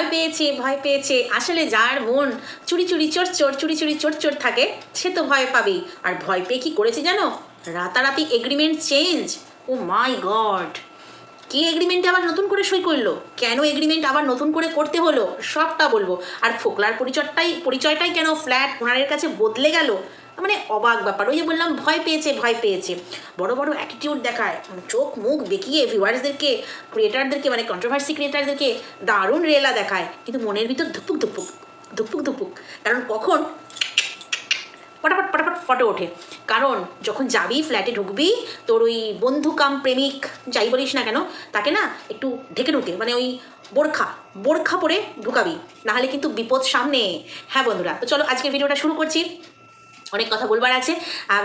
ভয় পেয়েছে ভয় পেয়েছে। আসলে যার মন চুরি চুরি চোর চোর, চুরি চুরি চোর চোর থাকে, সে তো ভয় পাবেই। আর ভয় পেয়ে কি করেছে জানো? রাতারাতি agreement change oh my god কি এগ্রিমেন্টে আবার নতুন করে সই করল? কেন এগ্রিমেন্ট আবার নতুন করে করতে হলো? সবটা বলব। আর ফোকলার পরিচয়টাই পরিচয়টাই কেন ফ্ল্যাট ওনারের কাছে বদলে গেল? মানে অবাক ব্যাপার। ওই যে বললাম, ভয় পেয়েছে ভয় পেয়েছে। বড় বড় অ্যাটিটিউড দেখায়। চোখ, মুখ বেঁকিয়ে ভিউয়ার্সদেরকে ক্রিয়েটারদেরকে মানে কন্ট্রোভার্সি ক্রিয়েটারদেরকে দারুণ রেলা দেখায়। কিন্তু মনের ভিতর ধুপুক ধুপুক ধুপুক ধুপুক কারণ কখন? পটাপট পটাপট ফটো ওঠে। কারণ যখন যাবি ফ্ল্যাটে ঢুকবি, তোর ওই বন্ধু কাম প্রেমিক, যাই বলিস না কেন, তাকে না একটু ঢেকে ঢুকে মানে ওই বোরখা বোরখা পরে ঢুকাবি। নাহলে কিন্তু বিপদ সামনে। হ্যাঁ বন্ধুরা, তো চলো আজকে ভিডিওটা শুরু করছি। অনেক কথা বলবার আছে।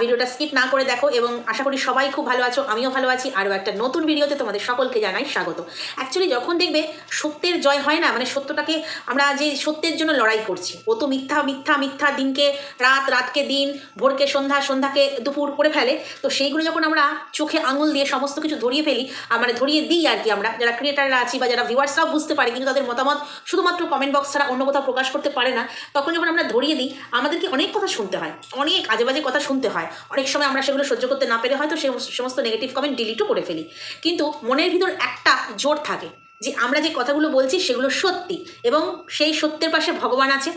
ভিডিওটা স্কিপ না করে দেখো এবং আশা করি সবাই খুব ভালো আছো আমিও ভালো আছি। আরও একটা নতুন ভিডিওতে তোমাদের সকলকে জানাই স্বাগত। অ্যাকচুয়ালি যখন দেখবে সত্যের জয় হয় না মানে সত্যটাকে আমরা যে সত্যের জন্য লড়াই করছি ও তো মিথ্যা মিথ্যা মিথ্যা দিনকে রাত রাতকে দিন ভোরকে সন্ধ্যা সন্ধ্যাকে দুপুর করে ফেলে তো সেইগুলো যখন আমরা চোখে আঙুল দিয়ে সমস্ত কিছু ধরিয়ে ফেলি আহ, মানে ধরিয়ে দিই আর কি আমরা যারা ক্রিয়েটাররা আছি বা যারা ভিউয়ার্সরাও বুঝতে পারে কিন্তু তাদের মতামত শুধুমাত্র কমেন্ট বক্স ছাড়া অন্য কোথাও প্রকাশ করতে পারে না তখন যখন আমরা ধরিয়ে দিই আমাদেরকে অনেক কথা শুনতে হয়। অনেক আজে বাজে কথা শুনতে হয়। অনেক সময় আমরা সেগুলো সহ্য করতে না পেরে হয়তো সে সমস্ত নেগেটিভ কমেন্ট ডিলিটও করে ফেলি। কিন্তু মনের ভিতর একটা জোর থাকে যে আমরা যে কথাগুলো বলছি সেগুলো সত্যি এবং সেই সত্যের পাশে ভগবান আছে।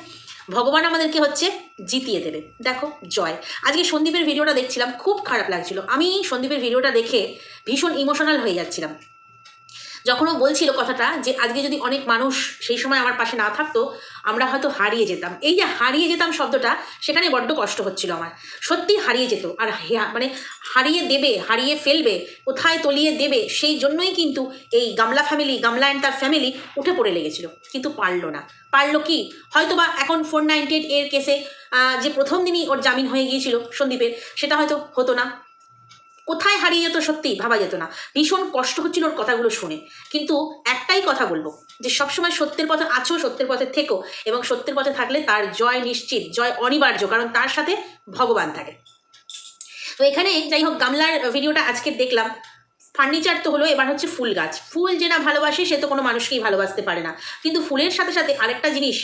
ভগবান আমাদেরকে হচ্ছে জিতিয়ে দেবে। দেখো, জয়। আজকে সন্দীপের ভিডিওটা দেখছিলাম, খুব খারাপ লাগছিল। আমি সন্দীপের ভিডিওটা দেখে ভীষণ ইমোশনাল হয়ে যাচ্ছিলাম। যখন ও বলছিল কথাটা যে আজকে যদি অনেক মানুষ সেই সময় আমার পাশে না থাকতো, আমরা হয়তো হারিয়ে যেতাম। এই যে হারিয়ে যেতাম শব্দটা, সেখানে বড্ড কষ্ট হচ্ছিল আমার। সত্যি হারিয়ে যেত। আর মানে হারিয়ে দেবে, হারিয়ে ফেলবে, কোথায় তলিয়ে দেবে, সেই জন্যই কিন্তু এই গামলা ফ্যামিলি গামলা অ্যান্ড তার ফ্যামিলি উঠে পড়ে লেগেছিল। কিন্তু পারল না। পারল কি? হয়তো বা এখন ফোর নাইনটি এর কেসে যে প্রথম দিনই ওর জামিন হয়ে গিয়েছিল সন্দীপের, সেটা হয়তো হতো না। কোথায় হারিয়ে যেত সত্যি ভাবা যেত না। ভীষণ কষ্ট হচ্ছিল ওর কথাগুলো শুনে। কিন্তু একটাই কথা বলব, যে সবসময় সত্যের পথে আছো, সত্যের পথে থেকো এবং সত্যের পথে থাকলে তার জয় নিশ্চিত, জয় অনিবার্য, কারণ তার সাথে ভগবান থাকে। তো এখানে যাই হোক, গামলার ভিডিওটা আজকে দেখলাম। ফার্নিচার তো হলো, এবার হচ্ছে ফুল গাছ। ফুল যে না ভালোবাসে, সে তো কোনো মানুষকেই ভালোবাসতে পারে না। কিন্তু ফুলের সাথে সাথে আরেকটা জিনিস,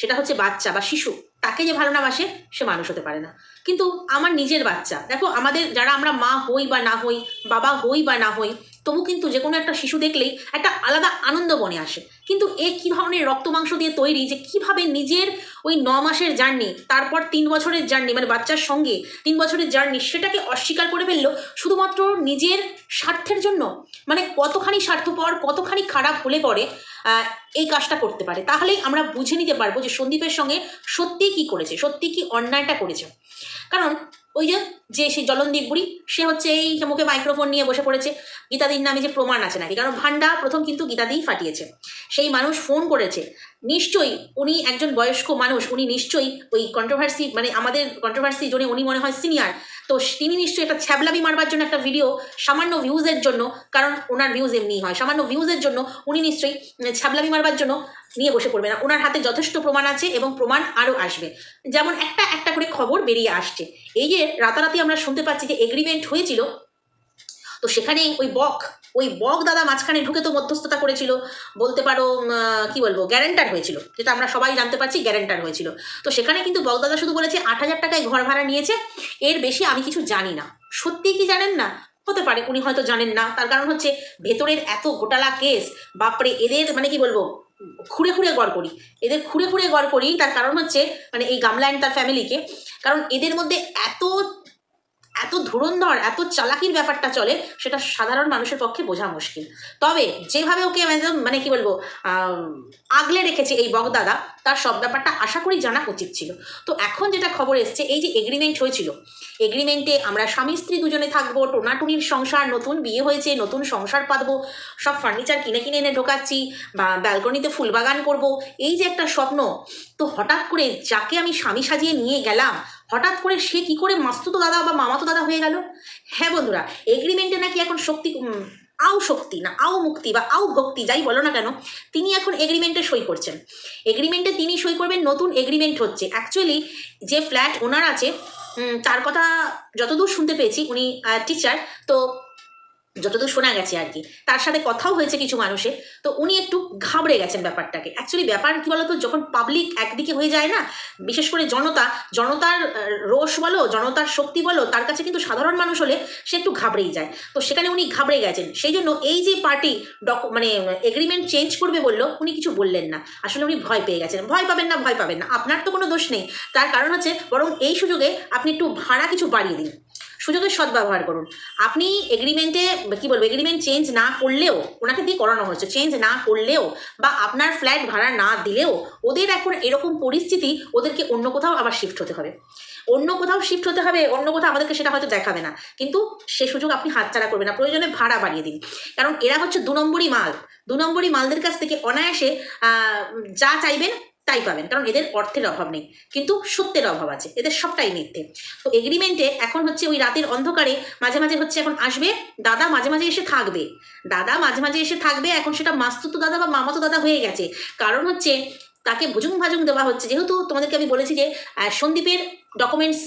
সেটা হচ্ছে বাচ্চা বা শিশু। তাকে যে ভালো না বাসে, সে মানুষ হতে পারে না। কিন্তু আমার নিজের বাচ্চা, দেখো আমাদের যারা আমরা মা হই বা না হই, বাবা হই বা না হই, তবু কিন্তু যে কোনো একটা শিশু দেখলেই একটা আলাদা আনন্দ মনে আসে। কিন্তু এ কী ধরনের রক্ত মাংস দিয়ে তৈরি যে কীভাবে নিজের ওই ন মাসের জার্নি, তারপর তিন বছরের জার্নি মানে বাচ্চার সঙ্গে তিন বছরের জার্নি, সেটাকে অস্বীকার করে ফেলল শুধুমাত্র নিজের স্বার্থের জন্য? মানে কতখানি স্বার্থপর, কতখানি খারাপ হলে পরে এই কাজটা করতে পারে। তাহলেই আমরা বুঝে নিতে পারব যে সন্দীপের সঙ্গে সত্যি কি করেছে সত্যি কি অন্যায়টা করেছে। কারণ ওই যে যে সেই জলনদীপ বুড়ি সে হচ্ছে এই মুখে মাইক্রোফোন নিয়ে বসে পড়েছে। গীতাদির নামে যে প্রমাণ আছে নাকি? কারণ ভান্ডা প্রথম কিন্তু গীতাদিই ফাটিয়েছে। সেই মানুষ ফোন করেছে। নিশ্চয়ই উনি একজন বয়স্ক মানুষ উনি নিশ্চয়ই ওই কন্ট্রোভার্সি মানে আমাদের কন্ট্রোভার্সি জন্য উনি মনে হয় সিনিয়র তো তিনি নিশ্চয়ই একটা ছ্যাবলামি মারবার জন্য একটা ভিডিও সামান্য ভিউজের জন্য কারণ ওনার ভিউজ এমনি হয়। সামান্য ভিউজের জন্য উনি নিশ্চয়ই উম, ছ্যাবলামি মারবার জন্য নিয়ে বসে পড়বে না। ওনার হাতে যথেষ্ট প্রমাণ আছে এবং প্রমাণ আরও আসবে। যেমন একটা একটা করে খবর বেরিয়ে আসছে। এই যে রাতারাতি আমরা শুনতে পাচ্ছি যে এগ্রিমেন্ট হয়েছিল, তো সেখানে ওই বক ওই বক দাদা মাঝখানে ঢুকে তো মধ্যস্থতা করেছিল। বলতে পারো কি বলব গ্যারেন্টার হয়েছিল। যেটা আমরা সবাই জানতে পারছি গ্যারেন্টার হয়েছিল। তো সেখানে কিন্তু বক দাদা শুধু বলেছে, আট হাজার টাকায় ঘর ভাড়া নিয়েছে। এর বেশি আমি কিছু জানি না। সত্যি কি জানেন না? হতে পারে, উনি হয়তো জানেন না। তার কারণ হচ্ছে, ভেতরের এত গোটালা কেস বাপরে, এদের মানে কি বলব খুঁড়ে খুঁড়ে গড় করি। এদের খুঁড়ে খুঁড়ে গড় করি, তার কারণ হচ্ছে মানে এই গামলা অ্যান্ড তার ফ্যামিলিকে কারণ এদের মধ্যে এত এত ধুরন্ধর, এত চালাকির ব্যাপারটা চলে, সেটা সাধারণ মানুষের পক্ষে বোঝা মুশকিল। তবে যেভাবে ওকে মানে কি বলব আগলে রেখেছে এই বগদাদা তার সব ব্যাপারটা আশা করি জানা উচিত ছিল। তো এখন যেটা খবর এসছে, এই যে এগ্রিমেন্ট হয়েছিল এগ্রিমেন্টে আমরা স্বামী স্ত্রী দুজনে থাকব, টোনাটুনির সংসার, নতুন বিয়ে হয়েছে, নতুন সংসার পাতবো সব ফার্নিচার কিনে কিনে এনে ঢোকাচ্ছি, বা ব্যালকনিতে ফুলবাগান করব, এই যে একটা স্বপ্ন, তো হঠাৎ করে যাকে আমি স্বামী সাজিয়ে নিয়ে গেলাম হঠাৎ করে সে কি করে মাস্তুতো দাদা বা মামাতো দাদা হয়ে গেল? হ্যাঁ বন্ধুরা এগ্রিমেন্টে নাকি এখন শক্তি আও শক্তি না আও মুক্তি বা আও ভক্তি যাই বলো না কেন, তিনি এখন এগ্রিমেন্টে সই করছেন। এগ্রিমেন্টে তিনি সই করবেন, নতুন এগ্রিমেন্ট হচ্ছে। অ্যাকচুয়ালি যে ফ্ল্যাট ওনার আছে তার কথা যতদূর শুনতে পেয়েছি, উনি টিচার তো যতদূর শোনা গেছে আর কি, তার সাথে কথাও হয়েছে কিছু মানুষের, তো উনি একটু ঘাবড়ে গেছেন ব্যাপারটাকে। অ্যাকচুয়ালি ব্যাপার কি বলতো, যখন পাবলিক একদিকে হয়ে যায় না, বিশেষ করে জনতা, জনতার রোষ বলো, জনতার শক্তি বলো, তার কাছে কিন্তু সাধারণ মানুষ হলে সে একটু ঘাবড়েই যায়। তো সেখানে উনি ঘাবড়ে গেছেন। সেই জন্য এই যে পার্টি ডক মানে এগ্রিমেন্ট চেঞ্জ করবে বলল, উনি কিছু বললেন না। আসলে উনি ভয় পেয়ে গেছেন। ভয় পাবেন না, ভয় পাবেন না। আপনার তো কোনো দোষ নেই। তার কারণ হচ্ছে, বরং এই সুযোগে আপনি একটু ভাড়া কিছু বাড়িয়ে দিন। সুযোগের সদ্ব্যবহার করুন। আপনি এগ্রিমেন্টে কি বলব এগ্রিমেন্ট চেঞ্জ না করলেও, ওনাকে দিয়ে করানো হচ্ছে চেঞ্জ না করলেও বা আপনার ফ্ল্যাট ভাড়া না দিলেও, ওদের এখন এরকম পরিস্থিতি ওদেরকে অন্য কোথাও আবার শিফট হতে হবে। অন্য কোথাও শিফট হতে হবে, অন্য কোথাও আমাদেরকে সেটা হয়তো দেখাবে না। কিন্তু সে সুযোগ আপনি হাতছাড়া করবেন না। প্রয়োজনে ভাড়া বাড়িয়ে দিন। কারণ এরা হচ্ছে দু নম্বরই মাল। দু নম্বরই মালদের কাছ থেকে অনায়াসে যা চাইবেন তাই পাবেন। কারণ এদের অর্থের অভাব নেই, কিন্তু সত্যের অভাব আছে, এদের সবটাই মিথ্যে। তো এগ্রিমেন্টে এখন হচ্ছে ওই রাতের অন্ধকারে মাঝে মাঝে হচ্ছে এখন আসবে, দাদা মাঝে মাঝে এসে থাকবে। দাদা মাঝে মাঝে এসে থাকবে, এখন সেটা মাস্তুতো দাদা বা মামাতো দাদা হয়ে গেছে। কারণ হচ্ছে তাকে ভুজুং ভাজুং দেওয়া হচ্ছে। যেহেতু তোমাদেরকে আমি বলেছি যে সন্দীপের ডকুমেন্টস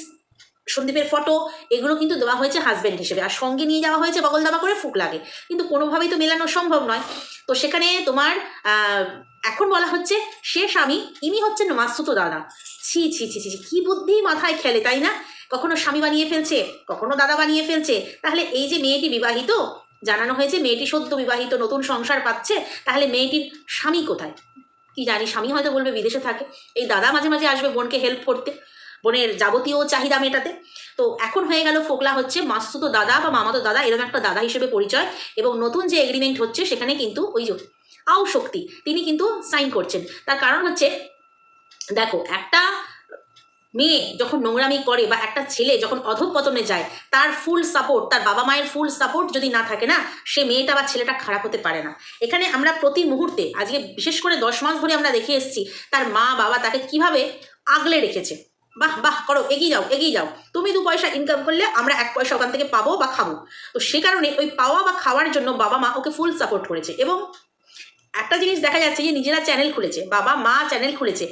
সন্দীপের ফটো এগুলো কিন্তু দেওয়া হয়েছে হাজব্যান্ড হিসেবে। আর সঙ্গে নিয়ে যাওয়া হয়েছে বগল দাবা করে ফুক লাগে। কিন্তু কোনোভাবেই তো মেলানো সম্ভব নয়। তো সেখানে তোমার এখন বলা হচ্ছে, সে স্বামী, ইনি হচ্ছেন মাস্তুতো দাদা। ছি ছি ছি ছি কি বুদ্ধি মাথায় খেলে, তাই না? কখনো স্বামী বানিয়ে ফেলছে, কখনো দাদা বানিয়ে ফেলছে। তাহলে এই যে মেয়েটি বিবাহিত, জানানো হয়েছে মেয়েটি সদ্য বিবাহিত, নতুন সংসার পাচ্ছে, তাহলে মেয়েটির স্বামী কোথায়? কি জানি, স্বামী হয়তো বলবে বিদেশে থাকে। এই দাদা মাঝে মাঝে আসবে বোনকে হেল্প করতে। বোনের যাবতীয় চাহিদা মেটাতে। তো এখন হয়ে গেল ফোকলা হচ্ছে মাস্তুতো দাদা বা মামাতো দাদা, এরকম একটা দাদা হিসেবে পরিচয় এবং নতুন যে এগ্রিমেন্ট হচ্ছে সেখানে কিন্তু ওই আও শক্তি, তিনি কিন্তু সাইন করছেন। তার কারণ হচ্ছে, দেখো, একটা মেয়ে যখন নোংরামি করে বা একটা ছেলে যখন অধঃপতনে যায়, তার ফুল সাপোর্ট তার বাবা মায়ের ফুল সাপোর্ট যদি না থাকে না, সে মেয়েটা বা ছেলেটা খারাপ হতে পারে না। এখানে আমরা প্রতি মুহূর্তে, আজকে বিশেষ করে দশ মাস ধরে আমরা দেখে এসেছি, তার মা বাবা তাকে কীভাবে আগলে রেখেছে। বাহ বাহ, করো, এগিয়ে যাও এগিয়ে যাও। তুমি দু পয়সা ইনকাম করলে আমরা এক পয়সা ওখান থেকে পাবো বা খাব। তো সে কারণে ওই পাওয়া বা খাওয়ার জন্য বাবা মা ওকে ফুল সাপোর্ট করেছে এবং একটা জিনিস দেখা যাচ্ছে যে নিজেরা চ্যানেল খুলেছে, বাবা মা চ্যানেল খুলেছে।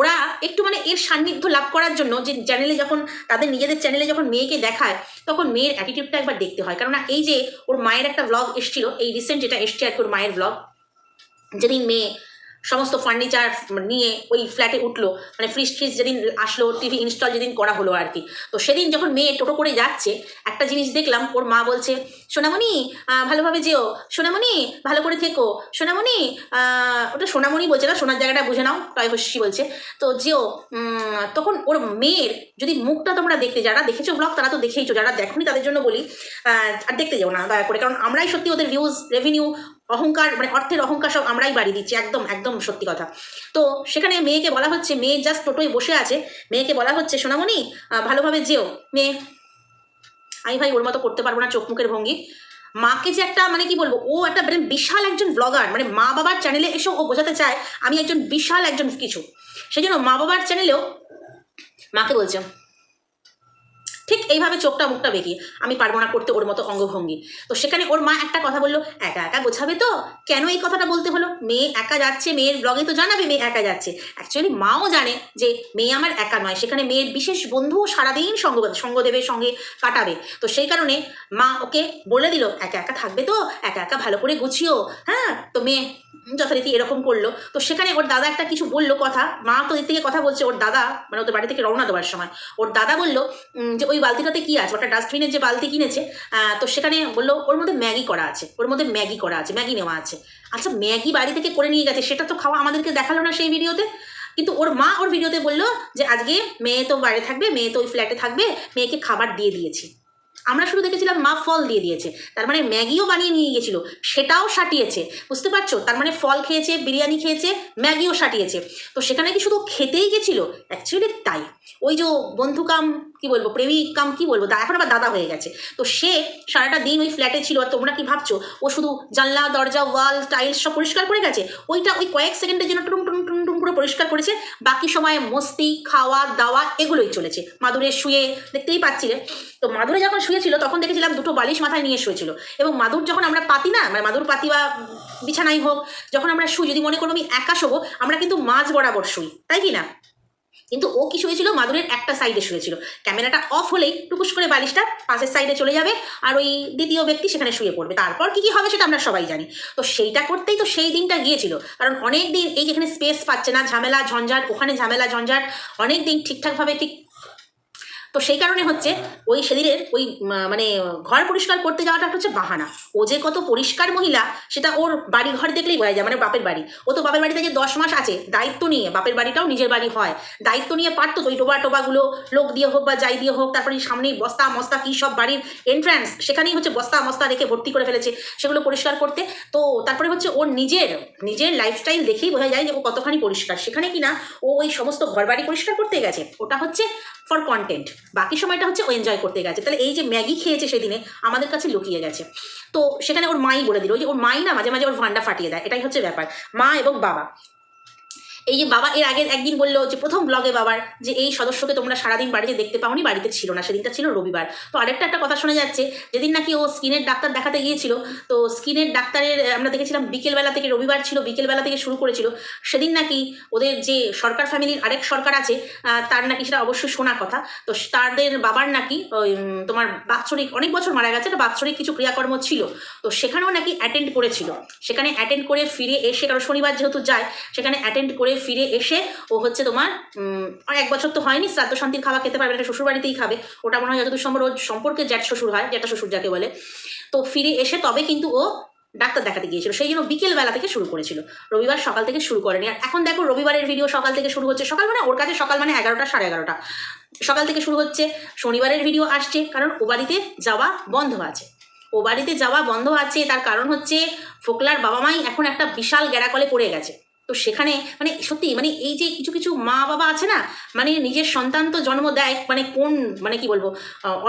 ওরা একটু মানে এর সান্নিধ্য লাভ করার জন্য যে চ্যানেলে যখন, তাদের নিজেদের চ্যানেলে যখন মেয়েকে দেখায়, তখন মেয়ের অ্যাটিটিউডটা একবার দেখতে হয়। কেননা এই যে ওর মায়ের একটা ব্লগ এসছিল, এই রিসেন্ট যেটা এসছে আর কি ওর মায়ের ব্লগ যেদিন মেয়ে সমস্ত ফার্নিচার নিয়ে ওই ফ্ল্যাটে উঠল। মানে ফ্রিজ ফ্রিজ যেদিন আসলো টিভি ইনস্টল যেদিন করা হলো আর কি। তো সেদিন যখন মেয়ে টোটো করে যাচ্ছে, একটা জিনিস দেখলাম, ওর মা বলছে, সোনামণি ভালোভাবে যেও। সোনামণি, ভালো করে থেকো। সোনামণি ওটা সোনামণি বলছে না, সোনার জায়গাটা বুঝে নাও। তাই হস্যি বলছে, তো যেও তখন ওর মেয়ের যদি মুখটা তোমরা দেখতে, যারা দেখেছ ব্লগ তারা তো দেখেইছো। যারা দেখোনি, তাদের জন্য বলি আর দেখতে যাও না, দয়া করে। কারণ আমরাই সত্যি ওদের ভিউজ রেভিনিউ অহংকার মানে অর্থের অহংকার সব আমরাই বাড়িয়ে দিচ্ছি, একদম একদম সত্যি কথা। তো সেখানে মেয়েকে বলা হচ্ছে, মেয়ে জাস্ট টোটোয় বসে আছে, মেয়েকে বলা হচ্ছে, সোনামণি ভালোভাবে যেও, মেয়ে। আমি ভাই, ওর মতো করতে পারব না চোখ মুখের ভঙ্গি। মাকে যে একটা মানে কি বলব, ও একটা মানে বিশাল একজন ব্লগার মানে মা বাবার চ্যানেলে এসে ও বোঝাতে চায়, আমি একজন বিশাল একজন কিছু। সেই জন্য মা বাবার চ্যানেলেও মাকে বলছে ঠিক এইভাবে চোখটা মুখটা বেঁকিয়ে আমি পারব না করতে ওর মতো অঙ্গভঙ্গি। তো সেখানে ওর মা একটা কথা বলল, একা একা গোছাবে তো? কেন এই কথাটা বলতে হলো? মেয়ে একা যাচ্ছে, মেয়ের ব্লগে তো জানাবে মেয়ে একা যাচ্ছে। অ্যাকচুয়ালি মাও জানে যে মেয়ে আমার একা নয়, সেখানে মেয়ের বিশেষ বন্ধু সারাদিন সঙ্গ সঙ্গ দেবে, সঙ্গে কাটাবে। তো সেই কারণে মা ওকে বলে দিল, একা একা থাকবে তো? একা একা ভালো করে গুছিও। হ্যাঁ তো মেয়ে যথারীতি এরকম করল। তো সেখানে ওর দাদা একটা কিছু বলল কথা, মা তো দিক থেকে কথা বলছে, ওর দাদা মানে ওদের বাড়ি থেকে রওনা দেওয়ার সময়। ওর দাদা বলল যে ওই বালতিটাতে কি আছে? ওটা ডাস্টবিনের যে বালতি কিনেছে তো সেখানে বলল, ওর মধ্যে ম্যাগি করা আছে, ওর মধ্যে ম্যাগি করা আছে, ম্যাগি নেওয়া আছে। আচ্ছা ম্যাগি বাড়ি থেকে করে নিয়ে গেছে, সেটা তো খাওয়া আমাদেরকে দেখাল না সেই ভিডিওতে। কিন্তু ওর মা ওর ভিডিওতে বলল যে, আজকে মেয়ে তো বাইরে থাকবে, মেয়ে তো ওই ফ্ল্যাটে থাকবে, মেয়েকে খাবার দিয়ে দিয়েছি। আমরা শুধু দেখেছিলাম মা ফল দিয়ে দিয়েছে, তার মানে ম্যাগিও বানিয়ে নিয়ে গেছিল, সেটাও সাটিয়েছে, বুঝতে পারছ? তার মানে ফল খেয়েছে, বিরিয়ানি খেয়েছে, ম্যাগিও সাটিয়েছে। তো সেখানে কি শুধু খেতেই গেছিল? অ্যাকচুয়ালি তাই। ওই যে বন্ধু কাম কি বলব প্রেমিক কাম কি বলব এখন আবার দাদা হয়ে গেছে। তো সে সারাটা দিন ওই ফ্ল্যাটে ছিল, আর তোমরা কি ভাবছ? ও শুধু জানলা, দরজা ওয়াল টাইলস সব পরিষ্কার করে গেছে? ওইটা ওই কয়েক সেকেন্ডের জন্য টুম টুম টুম টুম করে পরিষ্কার করেছে। বাকি সময় মস্তি, খাওয়া, দাওয়া এগুলোই চলেছে। মাদুরে শুয়ে, দেখতেই পাচ্ছিলে তো মাদুরে যখন শুয়েছিল, তখন দেখেছিলাম দুটো বালিশ মাথায় নিয়ে শুয়েছিল। এবং মাদুর যখন আমরা পাতি না মানে মাদুর পাতি বা বিছানাই হোক, যখন আমরা শুই, যদি মনে করো আমি একা শোবো, আমরা কিন্তু মাঝ বরাবর শুই, তাই কি না? কিন্তু ও কি শুয়েছিল? মাদুরের একটা সাইডে শুয়েছিল। ক্যামেরাটা অফ হলেই টুকুস করে বালিশটা পাশের সাইডে চলে যাবে আর ওই দ্বিতীয় ব্যক্তি সেখানে শুয়ে পড়বে। তারপর কি কি হবে সেটা আমরা সবাই জানি। তো সেইটা করতেই তো সেই দিনটা গিয়েছিল। কারণ অনেক দিন এই যেখানে স্পেস পাচ্ছে না, ঝামেলা, ঝঞ্ঝাট, ওখানে ঝামেলা, ঝঞ্ঝাট অনেক দিন ঠিকঠাকভাবে ঠিক তো সেই কারণে হচ্ছে ওই সেদিনের ওই মানে ঘর পরিষ্কার করতে যাওয়াটা হচ্ছে বাহানা। ও যে কত পরিষ্কার মহিলা, সেটা ওর বাড়ি ঘর দেখলেই বোঝা যায় মানে বাপের বাড়ি। ও তো বাপের বাড়িতে যে দশ মাস আছে, দায়িত্ব নিয়ে, বাপের বাড়িটাও নিজের বাড়ি হয়। দায়িত্ব নিয়ে পারতো ওই টোবা টোবাগুলো, লোক দিয়ে হোক বা যাই দিয়ে হোক, তারপরে সামনেই বস্তা মস্তা কী সব বাড়ির এন্ট্রান্স সেখানেই হচ্ছে বস্তা মস্তা রেখে ভর্তি করে ফেলেছে, সেগুলো পরিষ্কার করতে। তো তারপরে হচ্ছে ওর নিজের নিজের লাইফস্টাইল দেখেই বোঝা যায় যে ও কতখানি পরিষ্কার। সেখানে কি না ও ওই সমস্ত ঘর বাড়ি পরিষ্কার করতে গেছে, ওটা হচ্ছে ফর কন্টেন্ট বাকি সময়টা হচ্ছে ও এনজয় করতে গেছে। তাহলে এই যে ম্যাগি খেয়েছে সেদিনে, আমাদের কাছে লুকিয়ে গেছে। তো সেখানে ওর মাই বলে দিল, ওই যে ওর মাই না মাঝে মাঝে ওর ভান্ডা ফাটিয়ে দেয়, এটাই হচ্ছে ব্যাপার। মা এবং বাবা। এই যে বাবা এর আগের একদিন বলল যে প্রথম ব্লগে বাবার যে এই সদস্যকে তোমরা সারাদিন বাড়িতে দেখতে পাওনি, বাড়িতে ছিল না, সেদিনটা ছিল রবিবার। তো আরেকটা একটা কথা শোনা যাচ্ছে, যেদিন নাকি ও স্কিনের ডাক্তার দেখাতে গিয়েছিল, তো স্কিনের ডাক্তারের আমরা দেখেছিলাম বিকেলবেলা থেকে রবিবার ছিল, বিকেলবেলা থেকে শুরু করেছিল, সেদিন নাকি ওদের যে সরকার ফ্যামিলির আরেক সরকার আছে তার নাকি সেটা অবশ্যই শোনা কথা। তো তাদের বাবার নাকি তোমার বাৎসরিক, অনেক বছর মারা গেছে, একটা বাৎসরিক কিছু ক্রিয়াকর্ম ছিল। তো সেখানেও নাকি অ্যাটেন্ড করেছিল। সেখানে অ্যাটেন্ড করে ফিরে এসে, কারণ শনিবার যেহেতু যায়, সেখানে অ্যাটেন্ড করে ফিরে এসে ও হচ্ছে তোমার এক বছর তো হয়নি, শ্রাদ্ধ শান্তির খাওয়া খেতে পারবে না, শ্বশুর বাড়িতেই খাবে। ওটা মনে হয় যতদূর সম্ভব ওর সম্পর্কে জ্যাঠ শ্বশুর হয়, জ্যাঠা শ্বশুর যাকে বলে। তো ফিরে এসে তবে কিন্তু ও ডাক্তার দেখাতে গিয়েছিল। সেই জন্য বিকেল বেলা থেকে শুরু করেছিল। রবিবার সকাল থেকে শুরু করেনি। আর এখন দেখো, রবিবারের ভিডিও সকাল থেকে শুরু হচ্ছে। সকাল মানে ওর কাছে সকাল মানে এগারোটা সাড়ে এগারোটা। সকাল থেকে শুরু হচ্ছে, শনিবারের ভিডিও আসছে, কারণ ও বাড়িতে যাওয়া বন্ধ আছে। ও বাড়িতে যাওয়া বন্ধ আছে, তার কারণ হচ্ছে ফোকলার বাবা মাই এখন একটা বিশাল গ্যারাকলে পড়ে গেছে। তো সেখানে মানে সত্যি মানে এই যে কিছু কিছু মা বাবা আছে না মানে নিজের সন্তান তো জন্ম দেয় মানে কোন মানে কি বলব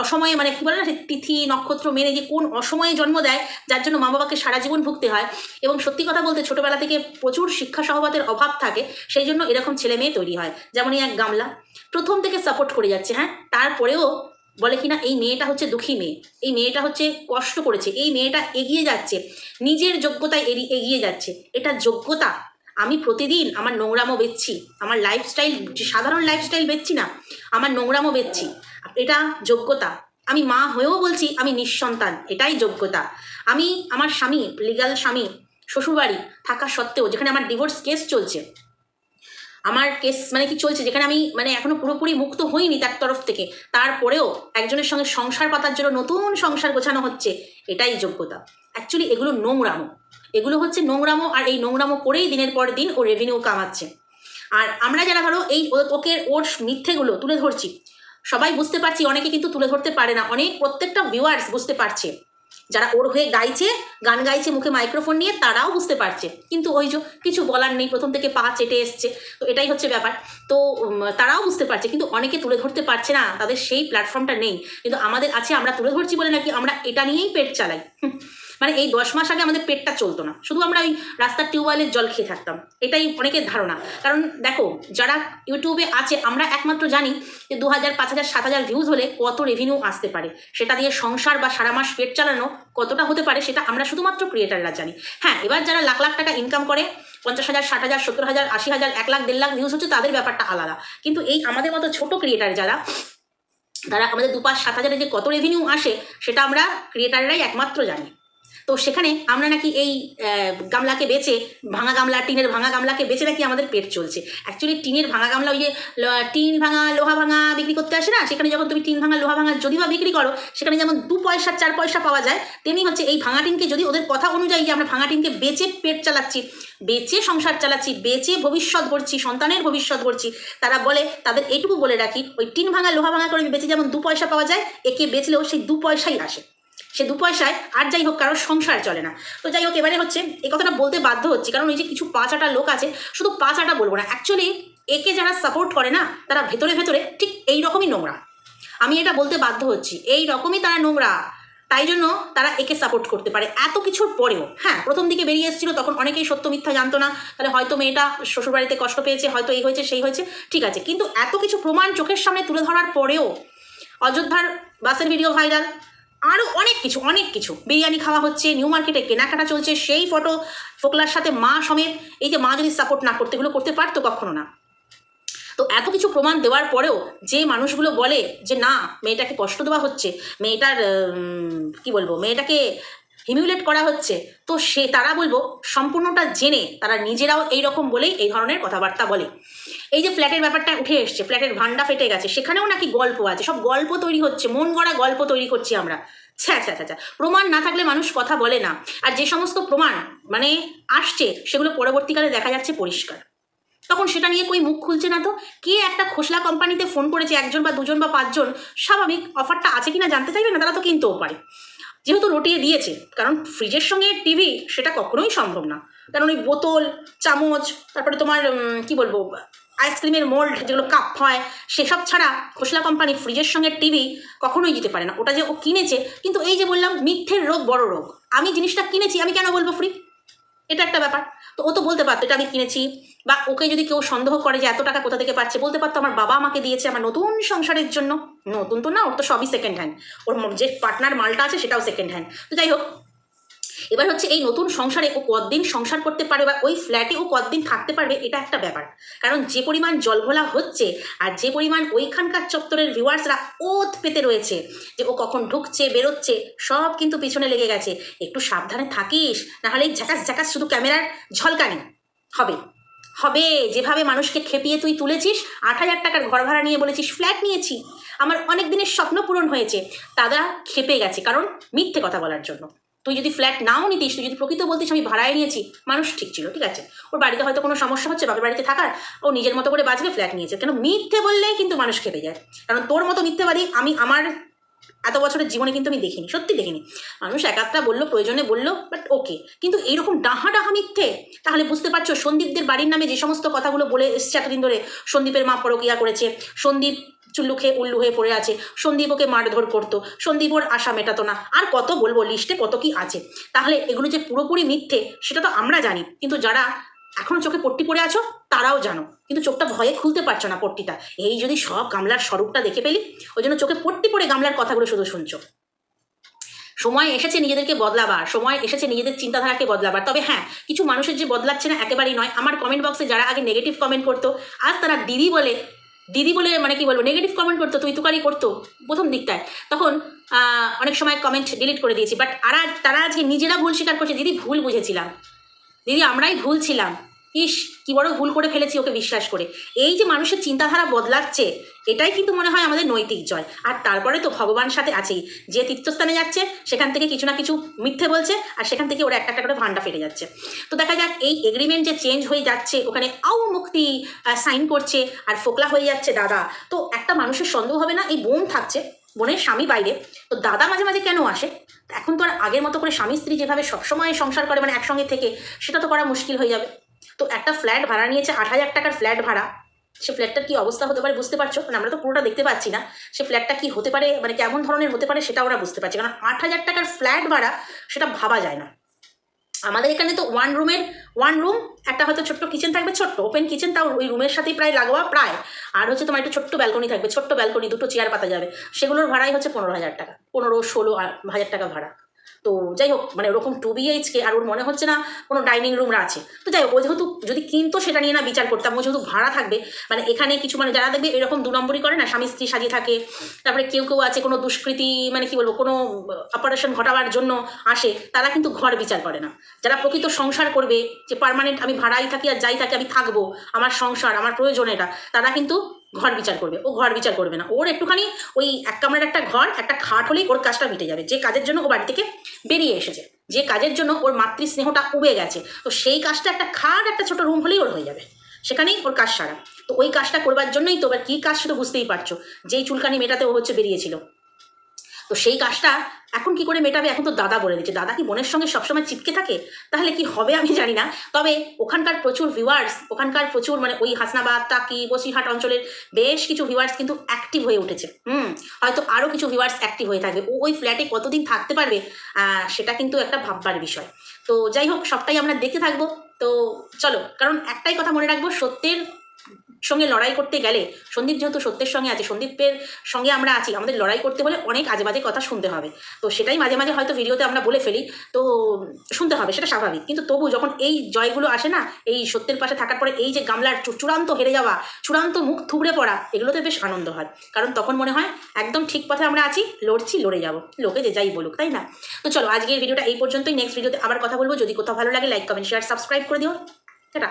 অসময়ে মানে কি বলে না তিথি, নক্ষত্র মেনে যে কোন অসময়ে জন্ম দেয়, যার জন্য মা বাবাকে সারা জীবন ভুগতে হয়। এবং সত্যি কথা বলতে ছোটবেলা থেকে প্রচুর শিক্ষা সহবাতের অভাব থাকে, সেই জন্য এরকম ছেলে মেয়ে তৈরি হয়। যেমনই এক গামলা, প্রথম থেকে সাপোর্ট করে যাচ্ছে হ্যাঁ? তারপরেও বলে কিনা এই মেয়েটা হচ্ছে দুঃখী মেয়ে, এই মেয়েটা হচ্ছে কষ্ট করেছে, এই মেয়েটা এগিয়ে যাচ্ছে, নিজের যোগ্যতায় এগিয়ে যাচ্ছে। এটা যোগ্যতা আমি প্রতিদিন আমার নোংরামো বেচছি, আমার লাইফস্টাইল সাধারণ লাইফস্টাইল বেচছি না, আমার নোংরামো বেচছি। এটা যোগ্যতা। আমি মা হয়েও বলছি আমি নিঃসন্তান, এটাই যোগ্যতা। আমি আমার স্বামী লিগাল স্বামী, শ্বশুরবাড়ি থাকা সত্ত্বেও, যেখানে আমার ডিভোর্স কেস চলছে, আমার কেস মানে কি চলছে, যেখানে আমি মানে এখনও পুরোপুরি মুক্ত হইনি তার তরফ থেকে, তারপরেও একজনের সঙ্গে সংসার পাতার জন্য নতুন সংসার গোছানো হচ্ছে, এটাই যোগ্যতা। অ্যাকচুয়ালি এগুলো নোংরামো। এগুলো হচ্ছে নোংরামো আর এই নোংরামো করেই দিনের পর দিন ও রেভিনিউ কামাচ্ছে। আর আমরা যারা ধরো এই ওকে ওর মিথ্যেগুলো তুলে ধরছি, সবাই বুঝতে পারছি, অনেকে কিন্তু তুলে ধরতে পারে না। অনেক প্রত্যেকটা ভিউয়ার্স বুঝতে পারছে। যারা ওর হয়ে গাইছে, গান গাইছে, মুখে মাইক্রোফোন নিয়ে, তারাও বুঝতে পারছে। কিন্তু ওই যে কিছু বলার নেই, প্রথম থেকে পা চেটে এসছে। তো এটাই হচ্ছে ব্যাপার। তো তারাও বুঝতে পারছে, কিন্তু অনেকে তুলে ধরতে পারছে না। তাদের সেই প্ল্যাটফর্মটা নেই। কিন্তু আমাদের আছে, আমরা তুলে ধরছি বলে নাকি আমরা এটা নিয়েই পেট চালাই। মানে এই দশ মাস আগে আমাদের পেটটা চলতো না। শুধু আমরা ওই রাস্তার টিউবওয়েলের জল খেয়ে থাকতাম। এটাই অনেকের ধারণা। কারণ দেখো, যারা ইউটিউবে আছে, আমরা একমাত্র জানি যে দু হাজার, পাঁচ হাজার, সাত হাজার ভিউজ হলে কত রেভিনিউ আসতে পারে। সেটা দিয়ে সংসার বা সারা মাস পেট চালানো কতটা হতে পারে, সেটা আমরা শুধুমাত্র ক্রিয়েটাররা জানি। হ্যাঁ এবার যারা লাখ লাখ টাকা ইনকাম করে, পঞ্চাশ হাজার, ষাট হাজার, সত্তর হাজার, আশি হাজার, এক লাখ, দেড় লাখ ভিউজ হচ্ছে, তাদের ব্যাপারটা আলাদা। কিন্তু এই আমাদের মতো ছোট ক্রিয়েটার যারা, তারা আমাদের দুপাশ সাত হাজারে যে কত রেভিনিউ আসে, সেটা আমরা ক্রিয়েটাররাই একমাত্র জানি। তো সেখানে আমরা নাকি এই গামলাকে বেচে, ভাঙা গামলা, টিনের ভাঙা গামলাকে বেচে নাকি আমাদের পেট চলছে। অ্যাকচুয়ালি টিনের ভাঙা গামলা ওই যে টিন ভাঙা, লোহা ভাঙা বিক্রি করতে আসে না? সেখানে যখন তুমি টিন ভাঙা, লোহা ভাঙা যদি বা বিক্রি করো, সেখানে যেমন দু পয়সা, চার পয়সা পাওয়া যায়, তেমনি হচ্ছে এই ভাঙা টিনকে যদি ওদের কথা অনুযায়ী যে আমরা ভাঙা টিনকে বেচে পেট চালাচ্ছি, বেচে সংসার চালাচ্ছি, বেচে ভবিষ্যৎ গড়ছি, সন্তানের ভবিষ্যৎ গড়ছি, তারা বলে, তাদের এইটুকু বলে রাখি, ওই টিন ভাঙা, লোহা ভাঙা করে বেচে যেমন দু পয়সা পাওয়া যায়, একে বেচলেও সেই দু পয়সাই আসে। সে দু পয়সায় আর যাই হোক কারোর সংসার চলে না। তো যাই হোক, এবারে হচ্ছে এই কথাটা বলতে বাধ্য হচ্ছে, কারণ ওই যে কিছু পাঁচাটা লোক আছে, শুধু পাঁচাটা বলব না অ্যাকচুয়ালি একে যারা সাপোর্ট করে না, তারা ভেতরে ভেতরে ঠিক এই রকমই নোংরা। আমি এটা বলতে বাধ্য হচ্ছি এই রকমই তারা নোংরা। তাই জন্য তারা একে সাপোর্ট করতে পারে। এত কিছুর পরেও হ্যাঁ প্রথম দিকে বেরিয়ে এসেছিল, তখন অনেকেই সত্য মিথ্যা জানতো না, তাহলে হয়তো মেয়েটা শ্বশুরবাড়িতে কষ্ট পেয়েছে, হয়তো এই হয়েছে, সেই হয়েছে, ঠিক আছে। কিন্তু এত কিছু প্রমাণ চোখের সামনে তুলে ধরার পরেও অযোধ্যার বাসের ভিডিও ভাইরাল আরও অনেক কিছু অনেক কিছু। বিরিয়ানি খাওয়া হচ্ছে নিউ মার্কেটে কেনাকাটা চলছে, সেই ফটো ফোকলার সাথে মা সমেত, এই যে মা যদি সাপোর্ট না করতে, এগুলো করতে পারতো কখনো না। তো এত কিছু প্রমাণ দেওয়ার পরেও যে মানুষগুলো বলে যে না, মেয়েটাকে কষ্ট দেওয়া হচ্ছে, মেয়েটার কি বলব, মেয়েটাকে হিমিউলেট করা হচ্ছে, তো সে, তারা বলব, সম্পূর্ণটা জেনে, তারা নিজেরাও এই রকম বলেই এই ধরনের কথাবার্তা বলে। এই যে ফ্ল্যাটের ব্যাপারটা উঠে এসছে ফ্ল্যাটের ভান্ডা ফেটে গেছে, সেখানেও নাকি গল্প আছে, সব গল্প তৈরি হচ্ছে, মন গড়া গল্প তৈরি করছি আমরা। ছ্যা ছ্যা ছ্যা। প্রমাণ না থাকলে মানুষ কথা বলে না। আর যে সমস্ত প্রমাণ মানে আসছে, সেগুলো পরবর্তীকালে দেখা যাচ্ছে পরিষ্কার। তখন সেটা নিয়ে কই মুখ খুলছে না তো? কে একটা খোসলা কোম্পানিতে ফোন করেছে, একজন বা দুজন বা পাঁচজন, স্বাভাবিক অফারটা আছে কিনা জানতে চাইবে না, তারা তো কিনতেও পারে। যেহেতু রটিয়ে দিয়েছে, কারণ ফ্রিজের সঙ্গে টিভি সেটা কখনোই সম্ভব না। কারণ ওই বোতল, চামচ, তারপরে তোমার কি বলব আইসক্রিমের মোল্ড, যেগুলো কাপ হয়, সেসব ছাড়া খোসলা কোম্পানি ফ্রিজের সঙ্গে টিভি কখনোই দিতে পারে না। ওটা যে ও কিনেছে, কিন্তু এই যে বললাম, মিথ্যের রোগ বড় রোগ। আমি জিনিসটা কিনেছি, আমি কেন বলব ফ্রি এটা একটা ব্যাপার। তো ও তো বলতে পারতো, এটা আমি কিনেছি। বা ওকে যদি কেউ সন্দেহ করে যে এত টাকা কোথা থেকে পাচ্ছে, বলতে পারতো, আমার বাবা আমাকে দিয়েছে আমার নতুন সংসারের জন্য। নতুন তো না, ওর তো সবই সেকেন্ড হ্যান্ড ওর যে পার্টনার মালটা আছে, সেটাও সেকেন্ড হ্যান্ড তো যাই হোক এবার হচ্ছে এই নতুন সংসারে ও কতদিন সংসার করতে পারে বা ওই ফ্ল্যাটে ও কতদিন থাকতে পারবে, এটা একটা ব্যাপার। কারণ যে পরিমাণ জলঘোলা হচ্ছে আর যে পরিমাণ ওইখানকার চত্বরের ভিউয়ার্সরা ওত পেতে রয়েছে যে ও কখন ঢুকছে, বেরোচ্ছে, সব কিন্তু পিছনে লেগে গেছে। একটু সাবধানে থাকিস নাহলে ঝাকাস ঝাকাস শুধু ক্যামেরার ঝলকানি। হবে। হবে। যেভাবে মানুষকে খেপিয়ে তুই তুলেছিস, আট হাজার টাকার ঘর ভাড়া নিয়ে বলেছিস ফ্ল্যাট নিয়েছি। আমার অনেক দিনের স্বপ্ন পূরণ হয়েছে। তারা খেপে গেছে, কারণ মিথ্যে কথা বলার জন্য। তুই যদি ফ্ল্যাট নাও নিতিস, তুই যদি প্রকৃত বলতিস আমি ভাড়ায় নিয়েছি, মানুষ ঠিক ছিল, ঠিক আছে? ওর বাড়িতে হয়তো কোনো সমস্যা হচ্ছে, বাপের বাড়িতে থাকার, ও নিজের মতো করে বাঁচবে ফ্ল্যাট নিয়েছে কেন মিথ্যে বললেই কিন্তু মানুষ খেপে যায়। কারণ তোর মতো মিথ্যেবাদী আমি, আমার এত বছরের জীবনে কিন্তু আমি দেখিনি, সত্যি দেখিনি। মানুষ এক একটা বলল, প্রয়োজনে বলল বাট ওকে কিন্তু এইরকম ডাহা ডাহা মিথ্যে, তাহলে বুঝতে পারছ সন্দীপদের বাড়ির নামে যে সমস্ত কথাগুলো বলে এসছে এতদিন ধরে, সন্দীপের মা পরকিয়া করেছে, সন্দীপ চুল্লু খেয়ে উল্লু হয়ে পড়ে আছে। সন্দীপ ওকে মারধর করতো। সন্দীপ ওর আশা মেটাতো না। আর কত বলব, লিস্টে কত কি আছে? তাহলে এগুলো যে পুরোপুরি মিথ্যে, সেটা তো আমরা জানি। কিন্তু যারা এখনও চোখে পট্টি পড়ে আছো, তারাও জানো। কিন্তু চোখটা ভয়ে খুলতে পারছ না পট্টিটা। এই যদি সব গামলার স্বরূপটা দেখে পেলি ওই জন্য চোখে পট্টি পড়ে গামলার কথাগুলো শুধু শুনছো। সময় এসেছে নিজেদেরকে বদলাবার, সময় এসেছে নিজেদের চিন্তাধারাকে বদলাবার। তবে হ্যাঁ কিছু মানুষের যে বদলাচ্ছে না একেবারেই নয়। আমার কমেন্ট বক্সে যারা আগে নেগেটিভ কমেন্ট করতো, আজ তারা দিদি বলে দিদি বলে মানে কি বলব নেগেটিভ কমেন্ট করতো তুই তুকারি করতো, প্রথম দিকটায়। তখন অনেক সময় কমেন্ট ডিলিট করে দিয়েছি বাট আর তারা আজকে নিজেরা ভুল স্বীকার করছে, দিদি ভুল বুঝেছিলাম। দিদি আমরাই ভুল ছিলাম। ইস, কি বড় ভুল করে ফেলেছি ওকে বিশ্বাস করে। এই যে মানুষের চিন্তাধারা বদলাচ্ছে, এটাই কিন্তু মনে হয় আমাদের নৈতিক জয়। আর তারপরে তো ভগবান সাথে আছেই। যে তীর্থস্থানে যাচ্ছে, সেখান থেকে কিছু না কিছু মিথ্যে বলছে, আর সেখান থেকে ওরা একটা একটা করে ভান্ডা ফেটে যাচ্ছে। তো দেখা যাক, এই এগ্রিমেন্ট যে চেঞ্জ হয়ে যাচ্ছে, ওখানে আউ মুক্তি সাইন করছে, আর ফোকলা হয়ে যাচ্ছে দাদা। তো একটা মানুষের সন্দেহ হবে না, এই বোন থাকছে, বোনের স্বামী বাইরে। তো দাদা মাঝে মাঝে কেন আসে? এখন তো আর আগের মতো করে স্বামী স্ত্রী যেভাবে সবসময় সংসার করে মানে একসঙ্গে থেকে, সেটা তো করা মুশকিল হয়ে যাবে। তো একটা ফ্ল্যাট ভাড়া নিয়েছে আট হাজার টাকার ফ্ল্যাট ভাড়া। সে ফ্ল্যাটটার কি অবস্থা হতে পারে বুঝতে পারছ? মানে আমরা তো পুরোটা দেখতে পাচ্ছি না। সে ফ্ল্যাটটা কি হতে পারে মানে কেমন ধরনের হতে পারে সেটা ওরা বুঝতে পারছে। কারণ আট হাজার টাকার ফ্ল্যাট ভাড়া সেটা ভাবা যায় না। আমাদের এখানে তো ওয়ান রুমের ওয়ান রুম একটা হয়তো ছোট্ট কিচেন থাকবে, ছোট্ট ওপেন কিচেন তাও ওই রুমের সাথেই প্রায় লাগোয়া, প্রায়। আর হচ্ছে তোমার একটা ছোট্ট ব্যালকনি থাকবে, ছোট্ট ব্যালকনি দুটো চেয়ার পাতা যাবে। সেগুলোর ভাড়াই হচ্ছে পনেরো হাজার টাকা, পনেরো, ষোলো হাজার টাকা ভাড়া। তো যাই হোক মানে ওরকম টু বিএইচকে আর ওর মনে হচ্ছে না কোনো ডাইনিং রুম আছে। তো যাই হোক, ও যেহেতু যদি কিনতো সেটা নিয়ে না বিচার করতাম, ও যেহেতু ভাড়া থাকবে মানে এখানে কিছু মানে যারা দেখবে এরকম দু নম্বরই করে না, স্বামী স্ত্রী সাজিয়ে থাকে, তারপরে কেউ কেউ আছে কোনো দুষ্কৃতি মানে কি বলব, কোনো অপারেশন ঘটাবার জন্য আসে, তারা কিন্তু ঘর বিচার করে না। যারা প্রকৃত সংসার করবে, যে পার্মানেন্ট আমি ভাড়াই থাকি আর যাই থাকি, আমি থাকব, আমার সংসার, আমার প্রয়োজন এটা, তারা কিন্তু ঘর বিচার করবে, ও ঘর বিচার করবে না। ওর একটুখানি ওই এক কামরার একটা ঘর, একটা খাট হলেই ওর কাজটা মিটে যাবে। যে কাজের জন্য ও বাড়ি থেকে বেরিয়ে এসেছে, যে কাজের জন্য ওর মাতৃ স্নেহটা উবে গেছে, তো সেই কাজটা একটা খাট, একটা ছোট রুম হলেই ওর হয়ে যাবে। সেখানেই ওর কাজ সারা। তো ওই কাজটা করবার জন্যই তো এবার কী কাজ সেটা বুঝতেই পারছ। যেই চুলকানি মেটাতে ও হচ্ছে বেরিয়েছিল। তো সেই কাজটা এখন কি করে মেটাবে? এখন তো দাদা বলে দিচ্ছে। দাদা কি বোনের সঙ্গে সবসময় চিপকে থাকে? তাহলে কি হবে আমি জানি না। তবে ওখানকার প্রচুর ভিউয়ার্স ওখানকার প্রচুর মানে ওই হাসনাবাদ, টাকি, বসিরহাট অঞ্চলের বেশ কিছু ভিউয়ার্স কিন্তু অ্যাক্টিভ হয়ে উঠেছে। হুম, হয়তো আরও কিছু ভিউয়ার্স অ্যাক্টিভ হয়ে থাকবে। ও ওই ফ্ল্যাটে কতদিন থাকতে পারবে? সেটা কিন্তু একটা ভাববার বিষয়। তো যাই হোক, সবটাই আমরা দেখতে থাকব। তো চলো, কারণ একটাই কথা মনে রাখব, সত্যের সঙ্গে লড়াই করতে গেলে, সন্দীপ যেহেতু সত্যের সঙ্গে আছে, সন্দীপের সঙ্গে আমরা আছি, আমাদের লড়াই করতে হলে অনেক আজে বাজে কথা শুনতে হবে। তো সেটাই মাঝে মাঝে হয়তো ভিডিওতে আমরা বলে ফেলি, তো শুনতে হবে, সেটা স্বাভাবিক। কিন্তু তবু যখন এই জয়গুলো আসে না, এই সত্যের পাশে থাকার পরে এই যে গামলার চূড়ান্ত হেরে যাওয়া, চূড়ান্ত মুখ থুবড়ে পড়া, এগুলোতে বেশ আনন্দ হয়। কারণ তখন মনে হয় একদম ঠিক পথে আমরা আছি, লড়ছি, লড়ে যাব। লোকে যে যাই বলুক, তাই না? তো চলো, আজকের ভিডিওটা এই পর্যন্তই। নেক্সট ভিডিওতে আবার কথা বলব। যদি কোথাও ভালো লাগে লাইক কমেন্ট শেয়ার সাবস্ক্রাইব করে দিও। টাটা।